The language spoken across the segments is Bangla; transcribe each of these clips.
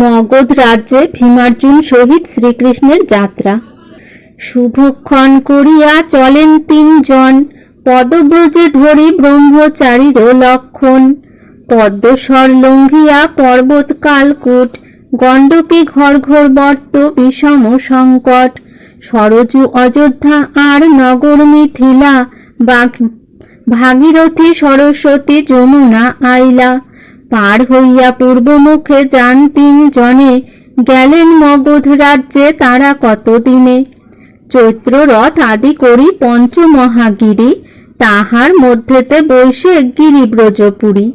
মগধ রাজ্যে ভীমার্জুন সহিত শ্রীকৃষ্ণের যাত্রা। শুভক্ষণ করিয়া চলেন তিনজন, পদব্রজে ধরি ব্রহ্মচারীর লক্ষণ। পদ্মস্বর লঙ্ঘিয়া পর্বত কালকুট গণ্ডকে ঘর ঘর বর্ত বিষম সংকট। সরজু অযোধ্যা আর নগর মিথিলা ভাগীরথী সরস্বতী যমুনা আইলা। পার হইয়া পূর্বমুখে যান তিন জনে গেলেন মগধ রাজ্যে তারা কতদিনে? চৈত্র রথ আদি করি পঞ্চমহাগিরি, তাহার মধ্যেতে বৈশে গিরিব্রজপুরী।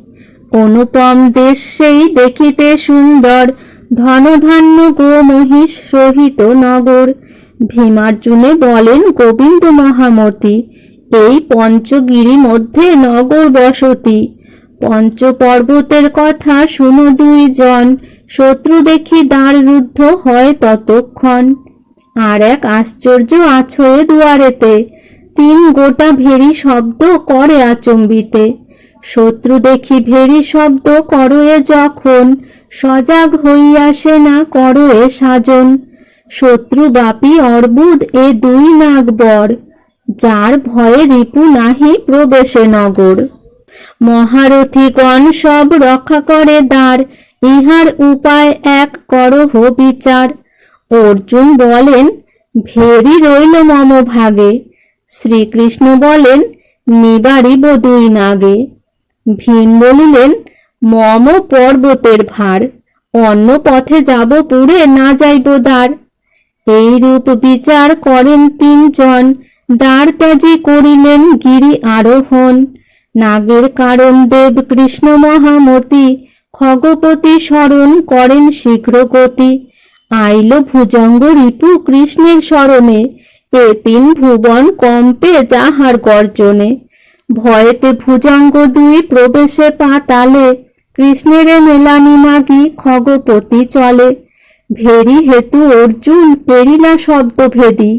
অনুপম দেশ সেই দেখিতে সুন্দর, ধনধান্য গো মহিষ সহিত নগর। ভীমার্জুনে বলেন গোবিন্দ মহামতি, এই পঞ্চগিরি মধ্যে নগর বসতি। পঞ্চ পর্বতের কথা শুনো দুই জন শত্রু দেখি দ্বার রুদ্ধ হয় ততক্ষণ। আর এক আশ্চর্য আছয়ে দুয়ারেতে। তিন গোটা ভেরি শব্দ করে আচম্বিতে। শত্রু দেখি ভেরি শব্দ করয়ে যখন। সজাগ হইয়া সেনা করয়ে সাজন। শত্রু বাপি অর্বুদ এ দুই নাগবর। যার ভয়ে রিপু নাহি প্রবেশে নগর। মহারথীগণ সব রক্ষা করে দ্বার, ইহার উপায় এক করহ বিচার। অর্জুন বলেন, ভেরি রইল মম ভাগে। শ্রীকৃষ্ণ বলেন, নিবারিব দুই নাগে। ভীম বলিলেন, মম পর্বতের ভার, অন্য পথে যাব পুরে না যাইব দ্বার। এই রূপ বিচার করেন তিনজন, দ্বার ত্যাজি করিলেন গিরি আরোহণ। নাগের কারণ দেব কৃষ্ণ মহামতি, খগপতি স্মরণ করেন শীঘ্র গতি। আইল ভুজঙ্গ রিপু কৃষ্ণের স্মরণে, এ তিন ভুবন কম্পে যাহার গর্জনে। ভয়েতে ভুজঙ্গ দুই প্রবেশে পাতালে, কৃষ্ণের মেলানি মাগি খগপতি চলে। ভেরি হেতু অর্জুন পেরিলা শব্দ ভেদি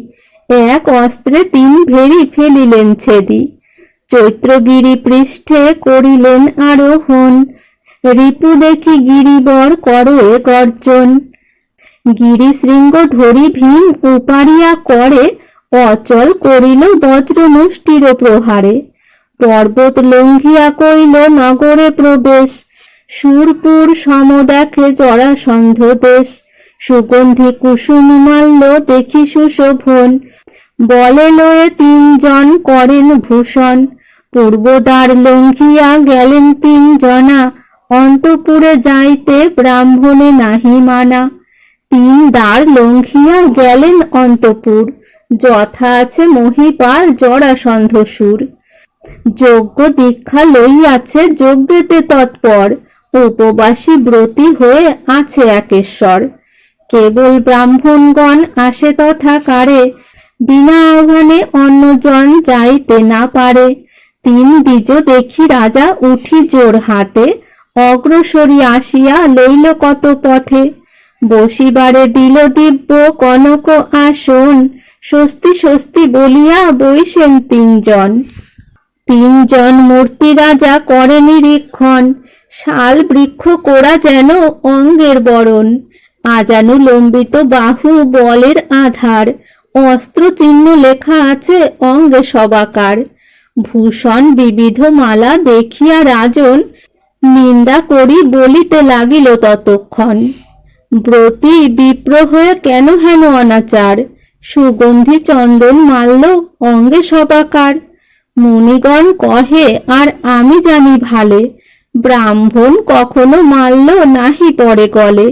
এক অস্ত্রে তিন ভেরি ফেলিলেন ছেদি। চৈত্রগিরি পৃষ্ঠে করিলেন আরোহণ। রিপু দেখি গিরিবর করয়ে গর্জন। গিরি শৃঙ্গ ধরি ভীম উপারিয়া করে, অচল করিল বজ্র মুষ্টির প্রহারে। পর্বত লঙ্ঘিয়া কইল, নগরে প্রবেশ। সুরপুর সম দেখে জরাসন্ধ দেশ। সুগন্ধি কুসুম মাল্য দেখি সুশোভন। বলে লয়ে তিনজন করেন ভূষণ। পূর্বদ্বার লঙ্ঘিয়া গেলেন তিন জনা অন্তপুরে যাইতে ব্রাহ্মণে নাহি মানা। তিন দ্বার লঙ্ঘিয়া গেলেন অন্তপুর। যথা আছে মহিপাল জরাসন্ধ সুর যজ্ঞ দীক্ষা লইয়াছে যজ্ঞেতে তৎপর। উপবাসী ব্রতী হয়ে আছে একেশ্বর। কেবল ব্রাহ্মণগণ আসে তথা কারে বিনা আহ্বানে অন্যজন যাইতে না পারে। তিন বীজ দেখি রাজা উঠি জোর হাতে, অগ্রসরী আসিয়া লইল কত পথে। বসিবারে দিল দিব্য কনক আসন, স্বস্তি স্বস্তি বলিয়া বইসেন তিনজন। তিনজন মূর্তি রাজা করে নিরীক্ষণ, শাল বৃক্ষ কোড়া যেন অঙ্গের বরণ। আজানু লম্বিত বাহু বলের আধার অস্ত্র চিহ্ন লেখা আছে অঙ্গে সবাকার। ভূষণ বিবিধ মালা দেখিয়া রাজন নিন্দা করি বলিতে লাগিল ততক্ষণ। ব্রতী বিপ্র হয়ে কেন হেন অনাচার? সুগন্ধি চন্দন মাল্য অঙ্গে সবাকার। মুনিগণ কহে, আর আমি জানি ভালে। ব্রাহ্মণ কখনো মাল্য নাহি পরে গলে।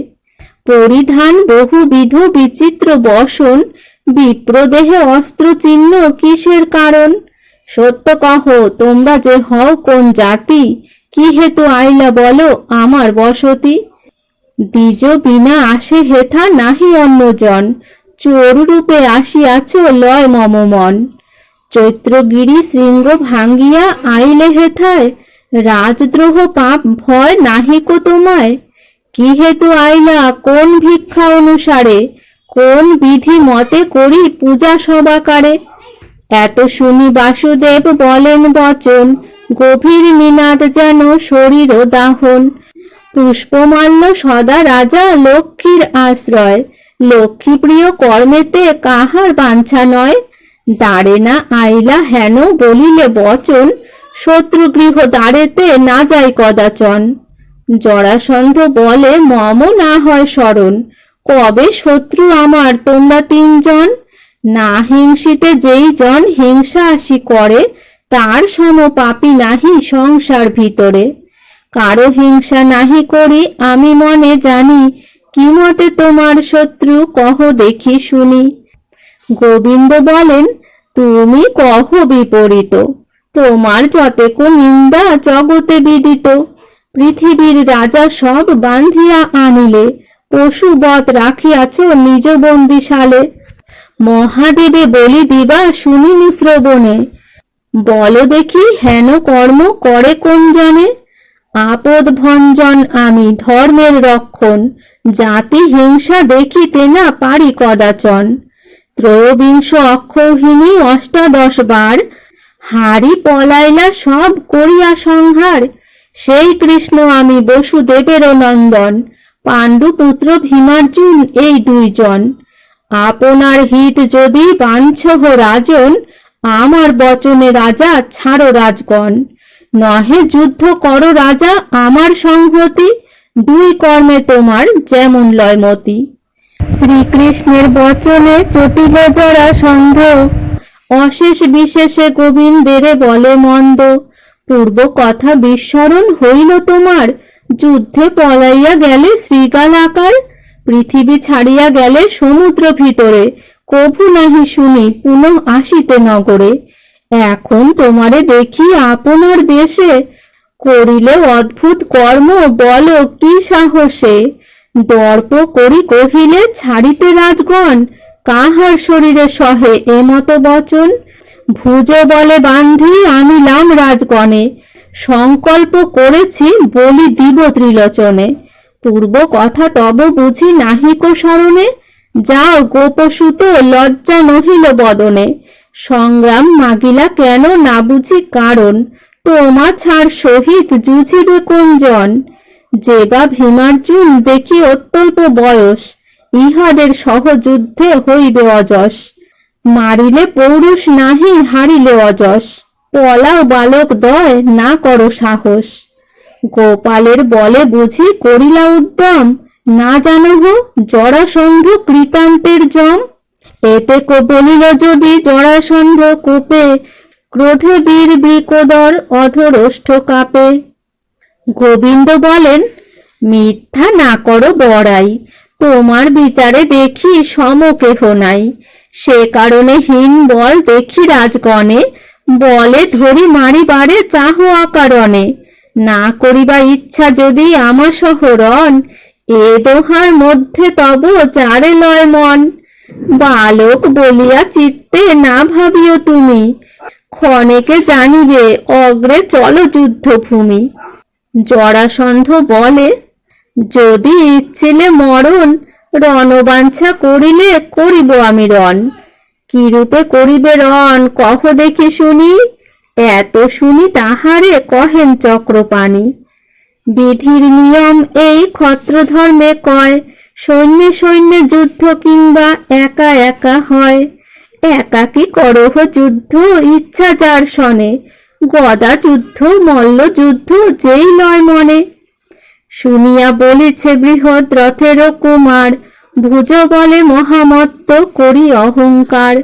পরিধান বহুবিধ বিচিত্র বসন বিপ্রদেহে অস্ত্র চিহ্ন কিসের কারণ? সত্য কহ, তোমরা যে হও কোন জাতি? কি হেতু আইলা বলো আমার বসতি? দ্বিজ বিনা আসে হেথা নাহি অন্যজন। চোর রূপে আসিয়াছ লয় মম মন। চৈত্রগিরি শৃঙ্গ ভাঙ্গিয়া আইলে হেথায়? রাজদ্রোহ পাপ ভয় নাহিকো তোমায়? কি হেতু আইলা কোন ভিক্ষা অনুসারে? কোন বিধি মতে করি পূজা সবাকারে এত শুনি বাসুদেব বলেন বচন, গভীর নিনাদ যেন শরীর দাহন। পুষ্পমাল্য সদা রাজা লক্ষ্মীর আশ্রয়, লক্ষ্মীপ্রিয় কর্মেতে কাহার বাঞ্ছা নয়? দাঁড়ে না আইলা হেন বলিলে বচন, শত্রুগৃহ দাঁড়েতে না যায় কদাচন। জরাসন্ধ বলে মম না হয় স্মরণ কবে শত্রু আমার? তোমরা তিনজন? না হিংসিতে যেই জন হিংসা আসি করে, তার সম পাপি নাহি সংসার ভিতরে। কারও হিংসা নাহি করি, আমি মনে জানি, কি মতে তোমার শত্রু কহ দেখি শুনি। গোবিন্দ বলেন, তুমি কহ বিপরীত, তোমার যতেকো নিন্দা জগতে বিদিত। পৃথিবীর রাজা সব বান্ধিয়া আনিলে পশু বধ রাখিয়াছ নিজ বন্দিশালে। মহাদেবে বলি দিবা শুনিনু শ্রবণে। বল দেখি হেন কর্ম করে কোন জনে আপদ ভঞ্জন আমি ধর্মের রক্ষণ, জাতি হিংসা দেখিতে না পারি কদাচন। ত্রয়োবিংশ অক্ষৌহিনী অষ্টাদশ বার হারি পলাইলা সব করিয়া সংহার, সেই কৃষ্ণ আমি বসুদেবের নন্দন। পাণ্ডুপুত্র ভীমার্জুন এই দুইজন। আপনার হিত যদি বাঞ্ছহ রাজন, আমার বচনে রাজা ছাড়ো রাজগণ। নহে যুদ্ধ করো রাজা আমার সংহতি, দুই কর্মে তোমার যেমন লয়মতি। শ্রীকৃষ্ণের বচনে চটিল জরা সন্দেহ অশেষ বিশেষে গোবিন্দের বলে মন্দ। পূর্ব কথা বিস্মরণ হইল তোমার যুদ্ধে পলাইয়া গেলে শ্রীগাল আকার পৃথিবী ছাড়িয়া গেলে সমুদ্র ভিতরে। কভু নাহি শুনি, পুনঃ আসিতে নগরে। এখন তোমারে দেখি আপনার দেশে। করিলে অদ্ভুত কর্ম, বল কি সাহসে। দর্প করি কহিলে, ছাড়িতে রাজগণ, কাহার শরীরে সহে এমত বচন? ভুজ বলে বান্ধি আনিলাম রাজগণে। সংকল্প করেছি বলি দিব ত্রিলোচনে। পূর্ব কথা তব বুঝি নাহিক স্মরণে যাও গোপসুত লজ্জা নহিল বদনে। সংগ্রাম মাগিলা কেন না বুঝি কারণ, তোমা ছাড় সহিত জুঝিবে কোনজন যে বা ভীমার্জুন দেখি অত্যল্প বয়স, ইহাদের সহযুদ্ধে হইবে অযশ। মারিলে পৌরুষ নাহি হারিলে অযশ। পলাও বালক দয়, না করো সাহস। গোপালের বলে বুঝি করিলা উদ্যম, না জানহ জরাসন্ধ কৃতান্তের জম। এতে কো বলিল যদি জরাসন্ধ কোপে, ক্রোধে বীর বৃকোদর অধরষ্ঠ কাপে। গোবিন্দ বলেন, মিথ্যা না করো বড়াই, তোমার বিচারে দেখি সমকেহ নাই। সে কারণে হীন বল দেখি রাজগণে বলে ধরি মারিবারে চাহ অকারণে না করিবা ইচ্ছা যদি আমা শহরণ এ দোহার মধ্যে তব চারে লয় মন। বালক বলিয়া চিত্তে না ভাবিও তুমি, ক্ষণেকে জানিবে অগ্রে চলো যুদ্ধভূমি। জরাসন্ধ বলে, যদি ইচ্ছিলে মরণ, রণবাঞ্ছা করিলে করিব আমি রণ। কিরূপে করিবে রণ? কহ দেখি শুনি। এত শুনি তাহারে কহেন চক্রপাণি। বিধির নিয়ম এই ক্ষত্র ধর্মে কয়, সৈন্যে সৈন্যে যুদ্ধ কিংবা একা একা হয়। একাকী করহ যুদ্ধ? ইচ্ছা যার সনে গদা যুদ্ধ, মল্ল যুদ্ধ, যেই লয় মনে। শুনিয়া বলিছে বৃহৎ রথেরও কুমার ভুজ বলে মহামত্ত করি অহংকার।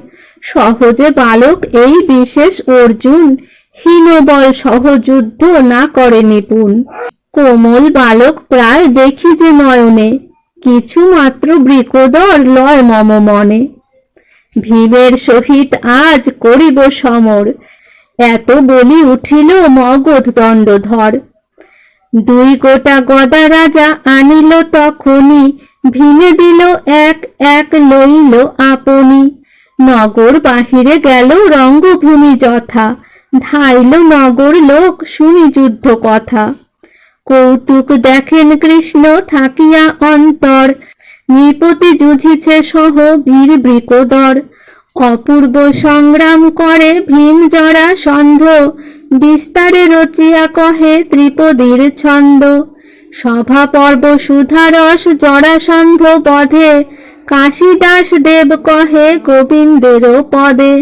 সহজে বালক এই বিশেষ অর্জুন, হীনবল সহযুদ্ধ না করে নিপুণ। কোমল বালক প্রায় দেখি যে নয়নে, কিছু মাত্র বৃকোদর লয় মম মনে। ভীমের সহিত আজ করিব সমর, এত বলি উঠিল মগধ দণ্ডধর। দুই গোটা গদা রাজা আনিল তখনই ভীমে দিল এক এক লইল আপনি। নগর বাহিরে গেল রঙ্গভূমি যথা। ধাইল নগর লোক শুনি যুদ্ধ কথা। কৌতুক দেখেন কৃষ্ণ থাকিয়া অন্তর। নৃপতি জুঝিছে সহ বীর বৃকোদর। অপূর্ব সংগ্রাম করে ভীম জরা সন্ধ বিস্তারে রচিয়া কহে ত্রিপদীর ছন্দ। সভা পর্ব সুধারস জরাসন্ধ বধে কাশীদাস দেব কহে গোবিন্দেরও পদে।